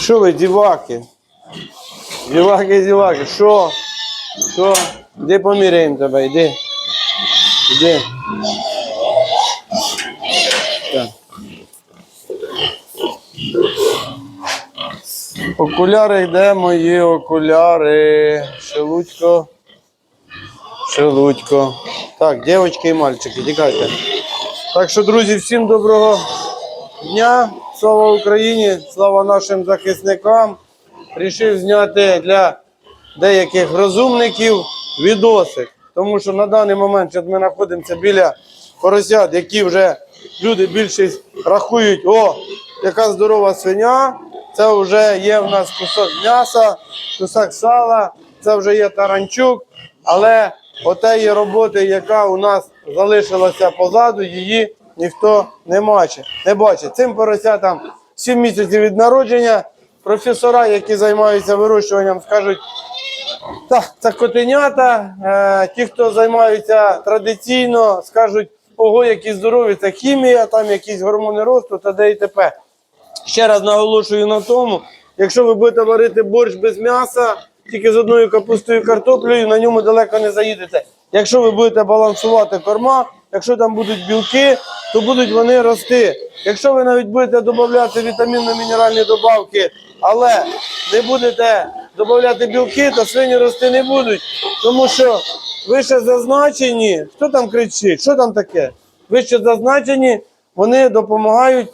Що ви, діваки? Діваки, діваки, що? Що? Іди поміряємо тебе, йди. Іди. Так. Окуляри, де мої окуляри? Шелудько. Шелудько. Так, дівчатки і мальчики, тікайте. Так що, друзі, всім доброго дня. Слава Україні, слава нашим захисникам. Рішив зняти для деяких розумників відосик. Тому що на даний момент зараз ми знаходимося біля поросят, які вже люди більшість рахують, о, яка здорова свиня. Це вже є в нас кусок м'яса, кусок сала, це вже є таранчук. Але отеї роботи, яка у нас залишилася позаду, її ніхто не бачить. Не бачить. Цим поросятам 7 місяців від народження. Професора, які займаються вирощуванням, скажуть, так, це котенята. Е, ті, хто займаються традиційно, скажуть, ого, які здорові, це хімія, там якісь гормони росту та де і т.п. Ще раз наголошую на тому, якщо ви будете варити борщ без м'яса, тільки з одною капустою і картоплею, на ньому далеко не заїдете. Якщо ви будете балансувати корма, якщо там будуть білки, то будуть вони рости. Якщо ви навіть будете додати вітамінно-мінеральні добавки, але не будете додати білки, то свині рости не будуть. Тому що вище зазначені, хто там кричить, що там таке? Вище зазначені, вони допомагають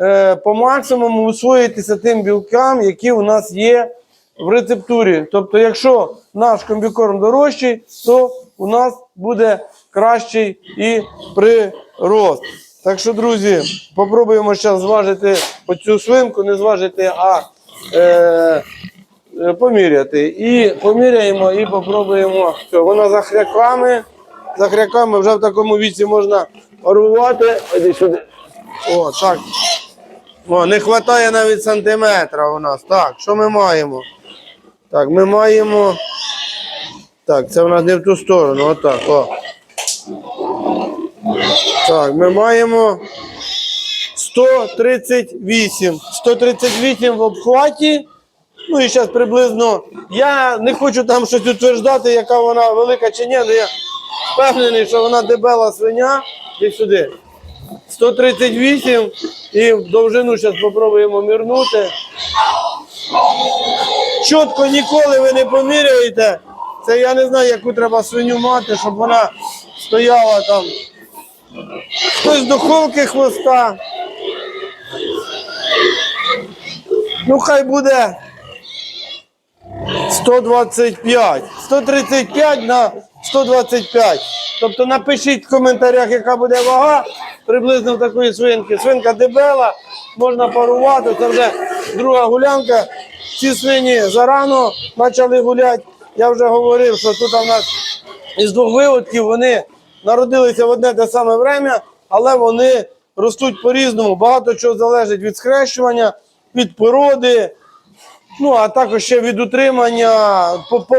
е, по максимуму усвоїтися тим білкам, які у нас є в рецептурі. Тобто, якщо наш комбікорм дорожчий, то у нас буде кращий і прирост. Так що, друзі, попробуємо зараз зважити оцю свинку, не зважити, а е, е, поміряти. І поміряємо і попробуємо. Все, вона за хряками. За хряками вже в такому віці можна орувати. Іди сюди. О, так. О, не вистачає навіть сантиметра у нас. Так, що ми маємо? Так, ми маємо. Так, це в нас не в ту сторону. Отак. О. Так, ми маємо 138. 138 в обхваті. Ну і зараз приблизно. Я не хочу там щось утверждати, яка вона велика чи ні, але я впевнений, що вона дебела свиня. Іди сюди. 138 і довжину зараз спробуємо мірнути. Чітко ніколи ви не поміряєте. Це я не знаю, яку треба свиню мати, щоб вона стояла там. Хтось духовки хвоста. Ну, хай буде 125. 135 на 125. Тобто напишіть в коментарях, яка буде вага приблизно в такої свинки. Свинка дебела, можна парувати. Це вже друга гулянка. Ці свині зарано почали гуляти. Я вже говорив, що тут у нас із двох виводків вони народилися в одне те саме время, але вони ростуть по-різному. Багато чого залежить від схрещування, від породи. Ну, а також ще від утримання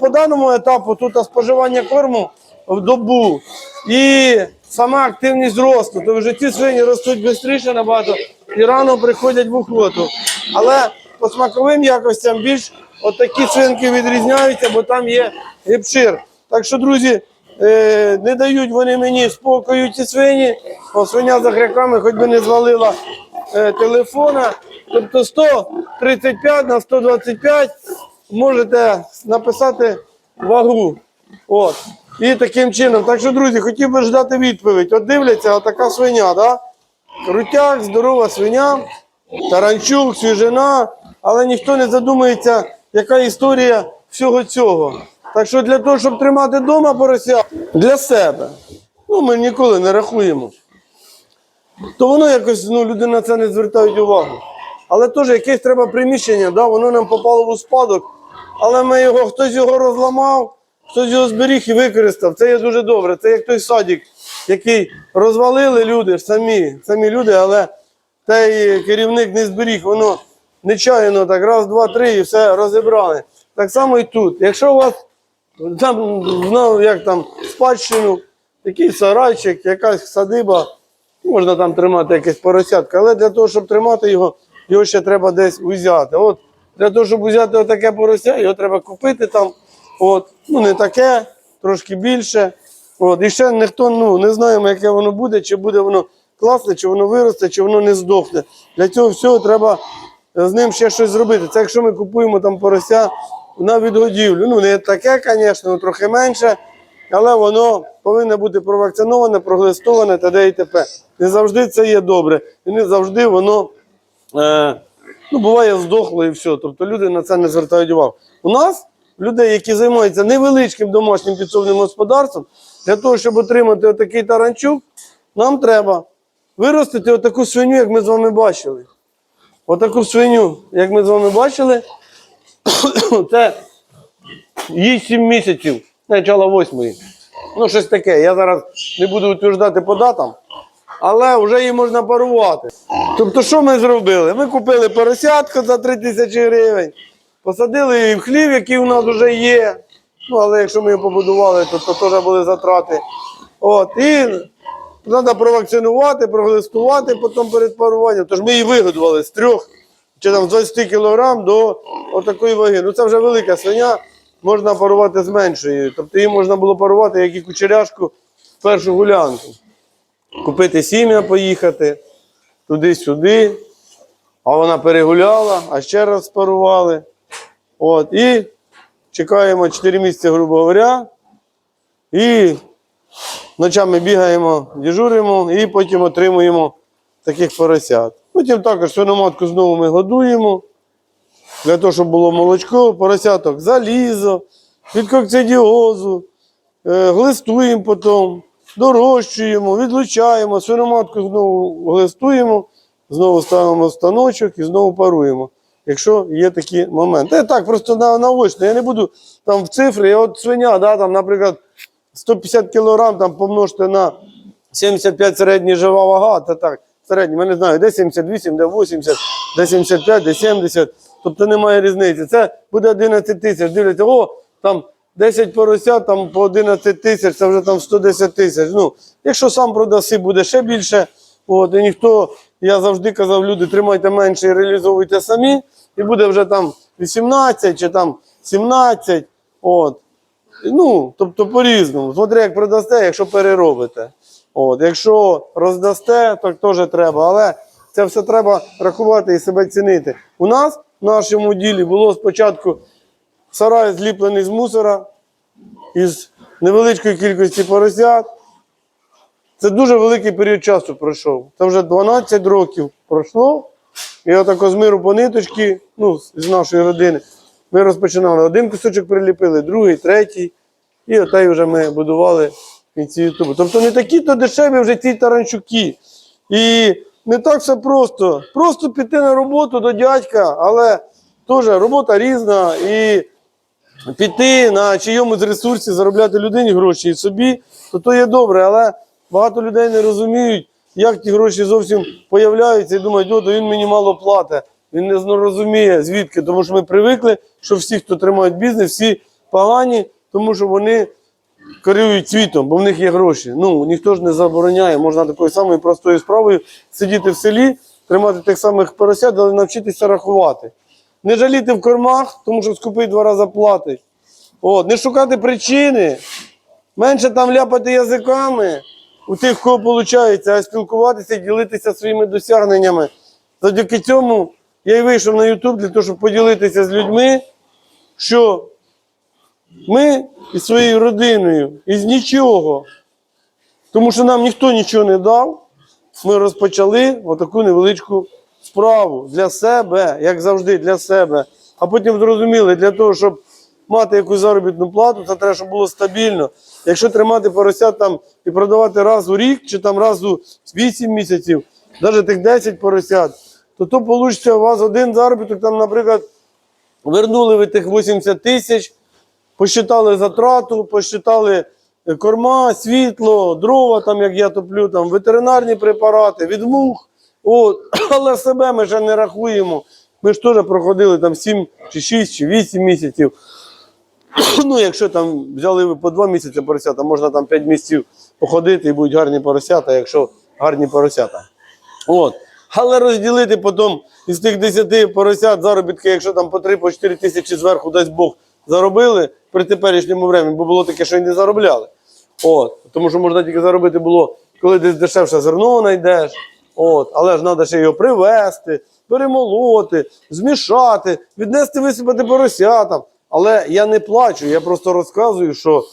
по, даному етапу тут споживання корму в добу і сама активність росту. То вже ці свині ростуть швидше набагато і рано приходять в охоту. Але по смаковим якостям більш отакі свинки відрізняються, бо там є гіпшир. Так що, друзі, е, не дають вони мені спокою ці свині. О, свиня за гряками, хоч би не звалила е, телефона. Тобто 135 на 125 можете написати вагу. От. І таким чином. Так що, друзі, хотів би ждати відповідь. От дивляться, отака свиня, да? Крутяк, здорова свиня, таранчук, свіжина, але ніхто не задумується, яка історія всього цього. Так що для того, щоб тримати вдома порося для себе, ну ми ніколи не рахуємо то воно якось ну, люди на це не звертають увагу. Але теж якесь треба приміщення, да, воно нам попало у спадок, але ми його, хтось його розламав, хтось його зберіг і використав. Це є дуже добре. Це як той садик, який розвалили люди самі, самі люди, але той керівник не зберіг, воно нечаянно так, раз, два, три і все розібрали. Так само і тут. Якщо у вас там, ну, як там, спадщину, якийсь сарайчик, якась садиба, Можна там тримати якесь поросятка, але для того, щоб тримати його, його ще треба десь узяти. От для того, щоб взяти отаке порося, його треба купити там. От, ну не таке, трошки більше. От, і ще ніхто ну, не знаємо, яке воно буде, чи буде воно класне, чи воно виросте, чи воно не здохне. Для цього всього треба з ним ще щось зробити. Це якщо ми купуємо там порося на відгодівлю. Ну, не таке, звісно, трохи менше, але воно повинно бути провакциноване, проглистоване та де і т.п. Не завжди це є добре. І не завжди воно е, ну, буває здохло і все. Тобто люди на це не звертають увагу. У нас людей, які займаються невеличким домашнім підсобним господарством, для того, щоб отримати отакий таранчук, нам треба виростити отаку свиню, як ми з вами бачили. Отаку свиню, як ми з вами бачили, це їй 7 місяців, начало 8. Ну, щось таке. Я зараз не буду утверждати по датам, але вже її можна парувати. Тобто, що ми зробили? Ми купили поросятку за 3 тисячі гривень, посадили її в хлів, який у нас вже є. Ну, але якщо ми його побудували, то, то теж були затрати. От, і треба провакцинувати, проглистувати потім перед паруванням. Тож ми її вигодували з трьох чи там з 20 кг до отакої ваги. Ну це вже велика свиня, можна парувати з меншою. Тобто її можна було парувати, як і кучеряшку в першу гулянку. Купити сім'я, поїхати туди-сюди, а вона перегуляла, а ще раз спарували. От, і чекаємо 4 місяці, грубо говоря, і ночами бігаємо, дежуримо і потім отримуємо таких поросят. Потім також свиноматку знову ми годуємо. Для того, щоб було молочко, поросяток залізо, від кокцидіозу, е, глистуємо потім, дорощуємо, відлучаємо, свиноматку знову глистуємо, знову ставимо станочок і знову паруємо. Якщо є такі моменти. Е, так, просто на, наочно. Я не буду там в цифри. я От свиня, да, там, наприклад, 150 кг там помножте на 75 середня жива вага, це так, середній, я не знаю, де 78, де 80, де 75, де 70. Тобто немає різниці. Це буде 11 тисяч. Дивляться, о, там 10 поросят, там по 11 тисяч, це вже там 110 тисяч. Ну, якщо сам продаси, буде ще більше. От, і ніхто, я завжди казав, люди, тримайте менше і реалізовуйте самі, і буде вже там 18 чи там 17. От. Ну, тобто по-різному. Смотри, як продасте, якщо переробите. От, якщо роздасте, то теж треба. Але це все треба рахувати і себе цінити. У нас в нашому ділі було спочатку сарай зліплений з мусора, із невеличкої кількості поросят. Це дуже великий період часу пройшов. Це вже 12 років пройшло. І отако з миру по ниточки, ну, з- нашої родини, ми розпочинали. Один кусочок приліпили, другий, третій. І отай вже ми будували кінці Ютубу. Тобто не такі то дешеві вже ці таранчуки. І не так все просто. Просто піти на роботу до дядька, але теж робота різна. І піти на чийомусь ресурсі, заробляти людині гроші і собі, то то є добре, але багато людей не розуміють, як ті гроші зовсім появляються і думають, о, то він мені мало платить. Він не розуміє звідки, тому що ми привикли, що всі, хто тримають бізнес, всі погані, тому що вони керують світом, бо в них є гроші. Ну ніхто ж не забороняє. Можна такою самою простою справою сидіти в селі, тримати тих самих поросят, але навчитися рахувати. Не жаліти в кормах, тому що скупий два рази платить. От, не шукати причини, менше там ляпати язиками у тих, кого виходить, а спілкуватися і ділитися своїми досягненнями. Завдяки цьому я й вийшов на YouTube для того, щоб поділитися з людьми, що ми із своєю родиною, із нічого, тому що нам ніхто нічого не дав, ми розпочали отаку невеличку справу для себе, як завжди, для себе. А потім зрозуміли, для того, щоб мати якусь заробітну плату, це треба, щоб було стабільно. Якщо тримати поросят там і продавати раз у рік, чи там раз у 8 місяців, навіть тих 10 поросят, то то вийде у вас один заробіток, там, наприклад, вернули ви тих 80 тисяч, посчитали затрату, посчитали е, корма, світло, дрова, там, як я топлю, там, ветеринарні препарати, від мух. От. Але себе ми ще не рахуємо. Ми ж теж проходили там 7 чи 6 чи 8 місяців. Ну, якщо там взяли ви по 2 місяці поросята, можна там 5 місяців походити і будуть гарні поросята. Якщо гарні поросята. От. Але розділити потім із тих 10 поросят заробітки, якщо там по 3 по 4 тисячі зверху, дасть Бог, заробили при теперішньому времені, бо було таке, що і не заробляли. От. Тому що можна тільки заробити було, коли десь дешевше зерно знайдеш. От. Але ж треба ще його привезти, перемолоти, змішати, віднести висипати поросятам. Але я не плачу, я просто розказую, що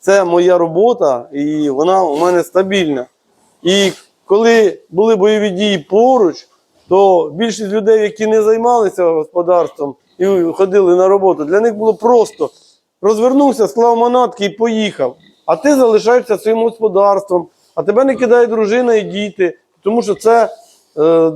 це моя робота, і вона у мене стабільна. І коли були бойові дії поруч, то більшість людей, які не займалися господарством і ходили на роботу, для них було просто розвернувся, склав манатки і поїхав. А ти залишаєшся своїм господарством, а тебе не кидає дружина і діти, тому що це. е,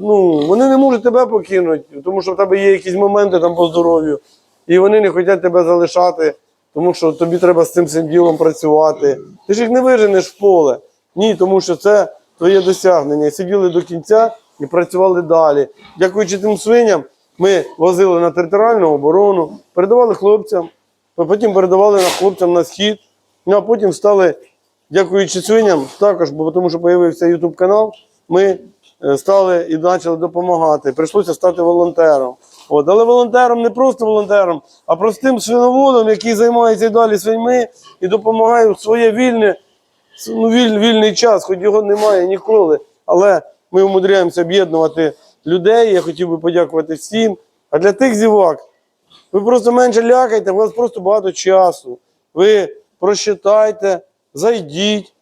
ну, вони не можуть тебе покинути, тому що в тебе є якісь моменти там по здоров'ю, і вони не хочуть тебе залишати, тому що тобі треба з цим всім ділом працювати. Ти ж їх не виженеш в поле. Ні, тому що це твоє досягнення. І сиділи до кінця і працювали далі. Дякуючи тим свиням, ми возили на територіальну оборону, передавали хлопцям, потім передавали хлопцям на схід. Ну а потім стали, дякуючи свиням, також, бо тому що з'явився YouTube канал, ми е, стали і почали допомагати. Прийшлося стати волонтером. От, але волонтером не просто волонтером, а простим свиноводом, який займається і далі свиньми і допомагає в своє вільне, ну, віль, вільний час, хоч його немає ніколи. Але ми умудряємося об'єднувати людей. Я хотів би подякувати всім. А для тих зівак, ви просто менше лякайте, у вас просто багато часу. Ви просчитайте, зайдіть.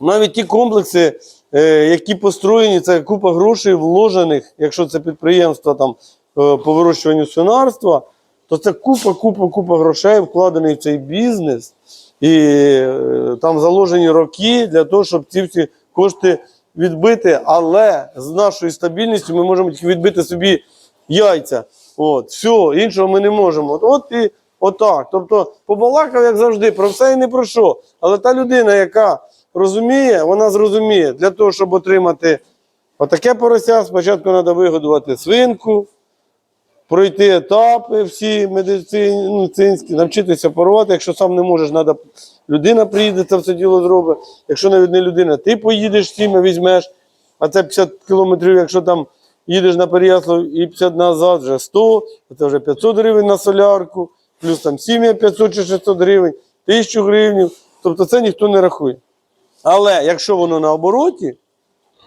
Навіть ті комплекси, е, які построєні, це купа грошей вложених, якщо це підприємство там, е, по вирощуванню свинарства, то це купа, купа, купа грошей вкладений в цей бізнес. І е, там заложені роки для того, щоб ці всі кошти відбити. Але з нашою стабільністю ми можемо тільки відбити собі яйця. От, все, іншого ми не можемо. От, от і отак. Тобто, побалакав, як завжди, про все і не про що. Але та людина, яка розуміє, вона зрозуміє, для того, щоб отримати отаке порося, спочатку треба вигодувати свинку, пройти етапи всі медицинські, навчитися порувати. Якщо сам не можеш, треба людина приїде, це все діло зробить. Якщо навіть не людина, ти поїдеш сім'я візьмеш, а це 50 кілометрів, якщо там їдеш на Переяслав і 50 назад, вже 100, це вже 500 гривень на солярку, плюс там сім'я 500 чи 600 гривень, 1000 гривень. Тобто це ніхто не рахує. Але якщо воно на обороті,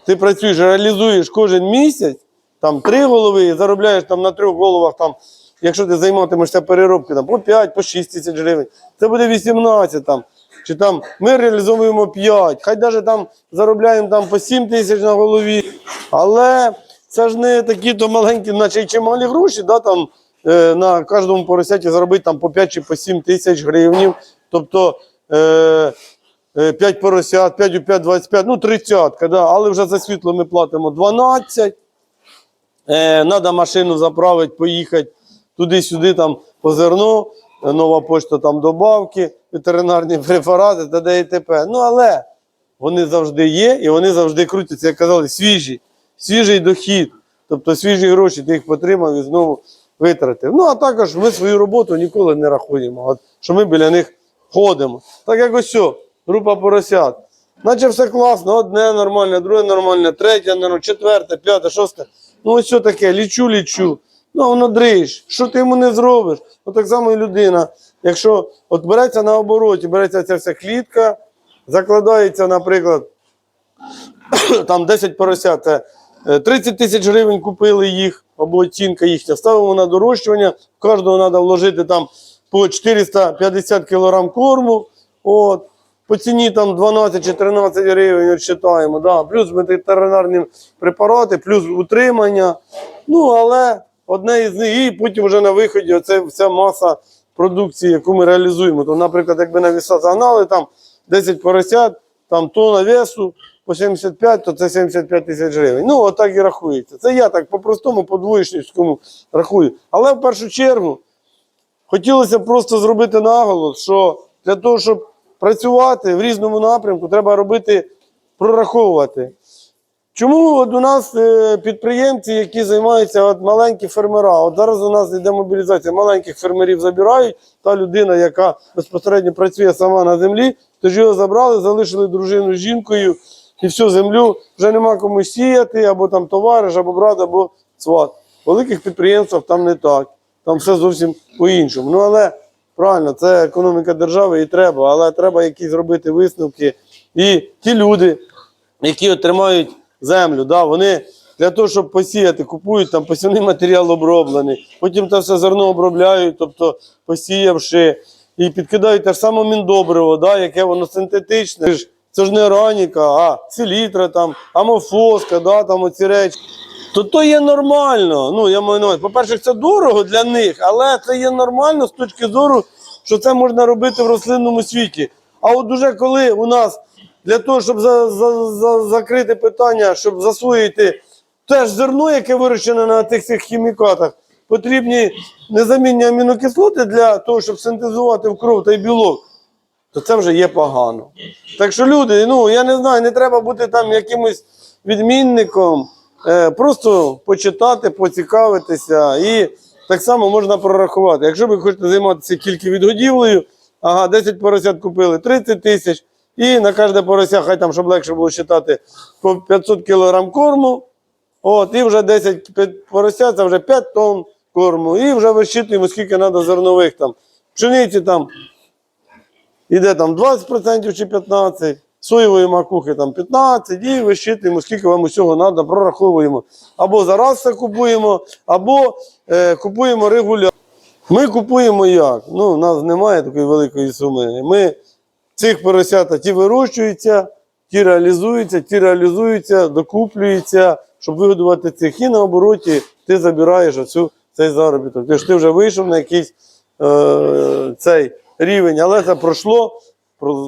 ти працюєш, реалізуєш кожен місяць, там три голови, і заробляєш там на трьох головах, там, якщо ти займатимешся переробкою, там, по 5, по 6 тисяч гривень, це буде 18 там. Чи там ми реалізовуємо 5, хай навіть там заробляємо там по 7 тисяч на голові. Але це ж не такі то маленькі, наче чималі гроші, да, там, е, на кожному поросяті заробити там по 5 чи по 7 тисяч гривень. Тобто е, 5 поросят, 5 у 5, 25, ну 30, да, але вже за світло ми платимо 12. Е, Надо машину заправити, поїхати туди-сюди, там по зерно, е, нова почта, там добавки, ветеринарні препарати та де і т.п. Ну, але вони завжди є і вони завжди крутяться, як казали, свіжі, свіжий дохід. Тобто свіжі гроші, ти їх потримав і знову витратив. Ну, а також ми свою роботу ніколи не рахуємо, от, що ми біля них ходимо. Так як ось що, група поросят. Наче все класно, одне нормальне, друге нормальне, третє нормальне, четверте, п'яте, шосте. Ну ось що таке, лічу, лічу. Ну, воно дриж. Що ти йому не зробиш? От так само і людина. Якщо от береться на обороті, береться ця вся клітка, закладається, наприклад, там 10 поросят, це 30 тисяч гривень купили їх, або оцінка їхня, ставимо на дорощування, кожного треба вложити там по 450 кг корму, от, по ціні там 12 чи 13 гривень відчитаємо, да, плюс ветеринарні препарати, плюс утримання. Ну, але одне із них, і потім вже на виході оце вся маса продукції, яку ми реалізуємо. То, наприклад, якби на віса загнали там 10 поросят, там тонна весу по 75, то це 75 тисяч гривень. Ну, отак і рахується. Це я так по-простому, по двоєчницькому рахую. Але в першу чергу хотілося просто зробити наголос, що для того, щоб працювати в різному напрямку, треба робити, прораховувати. Чому от у нас е, підприємці, які займаються от маленькі фермера, от зараз у нас йде мобілізація, маленьких фермерів забирають, та людина, яка безпосередньо працює сама на землі, тож його забрали, залишили дружину з жінкою, і всю землю вже нема кому сіяти, або там товариш, або брат, або сват. Великих підприємствах там не так. Там все зовсім по-іншому. Ну але правильно, це економіка держави і треба, але треба якісь зробити висновки. І ті люди, які отримають землю, да, вони для того, щоб посіяти, купують там посівний матеріал оброблений, потім це все зерно обробляють, тобто посіявши, і підкидають те ж саме міндобриво, да, яке воно синтетичне. Це ж- не органіка, а селітра, там, амофоска, да, там оці речі. То то є нормально. Ну, я маю на. По-перше, це дорого для них, але це є нормально з точки зору, що це можна робити в рослинному світі. А от уже коли у нас для того, щоб за, за, за, закрити питання, щоб засвоїти теж зерно, яке вирощене на тих цих хімікатах, потрібні незамінні амінокислоти для того, щоб синтезувати в кров той білок, то це вже є погано. Так що люди, ну я не знаю, не треба бути там якимось відмінником, е, просто почитати, поцікавитися і так само можна прорахувати. Якщо ви хочете займатися тільки відгодівлею, ага, 10 поросят купили 30 тисяч, і на кожне порося, хай там, щоб легше було считати, по 500 кг корму. От, і вже 10 пі- поросят, це вже 5 тонн корму. І вже висчитуємо, скільки треба зернових там. Пшениці там іде там 20% чи 15%, соєвої макухи там 15%, і висчитуємо, скільки вам усього треба, прораховуємо. Або зараз все купуємо, або е, купуємо регулярно. Ми купуємо як? Ну, у нас немає такої великої суми. Ми цих поросята ті вирощуються, ті реалізуються, ті реалізуються, докуплюються, щоб вигодувати цих. І на обороті ти забираєш оцю, цей заробіток. Ти ж ти вже вийшов на якийсь е, цей рівень, але це пройшло.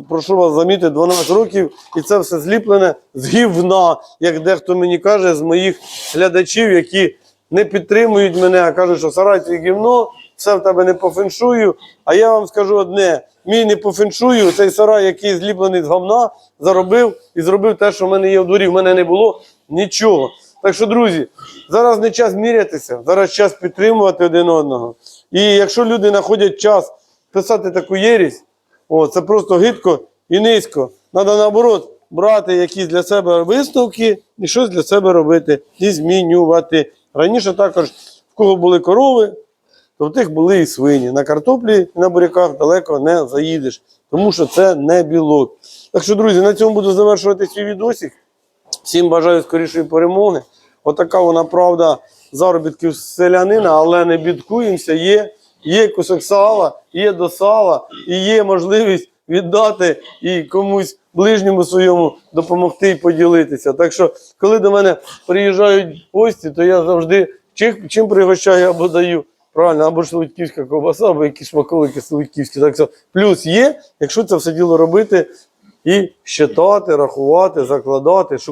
Прошу вас замітити, 12 років, і це все зліплене з гівна, як дехто мені каже, з моїх глядачів, які не підтримують мене, а кажуть, що сарай твій гівно, все в тебе не по феншую. А я вам скажу одне: мій не по феншую, цей сарай, який зліплений з говна, заробив і зробив те, що в мене є в дворі. В мене не було нічого. Так що, друзі, зараз не час мірятися, зараз час підтримувати один одного. І якщо люди знаходять час писати таку єрість, о, це просто гидко і низько. Треба наоборот брати якісь для себе висновки і щось для себе робити і змінювати. Раніше також, в кого були корови, то в тих були і свині. На картоплі і на буряках далеко не заїдеш, тому що це не білок. Так що, друзі, на цьому буду завершувати свій відосик. Всім бажаю скорішої перемоги. Отака вона правда заробітків селянина, але не бідкуємося. Є, є кусок сала, є до сала, і є можливість віддати і комусь ближньому своєму допомогти і поділитися. Так що, коли до мене приїжджають гості, то я завжди чим, чим пригощаю або даю. Правильно, або ж солодківська ковбаса, або якісь смаколики солодківські. Так що плюс є, якщо це все діло робити і щитати, рахувати, закладати, шукати.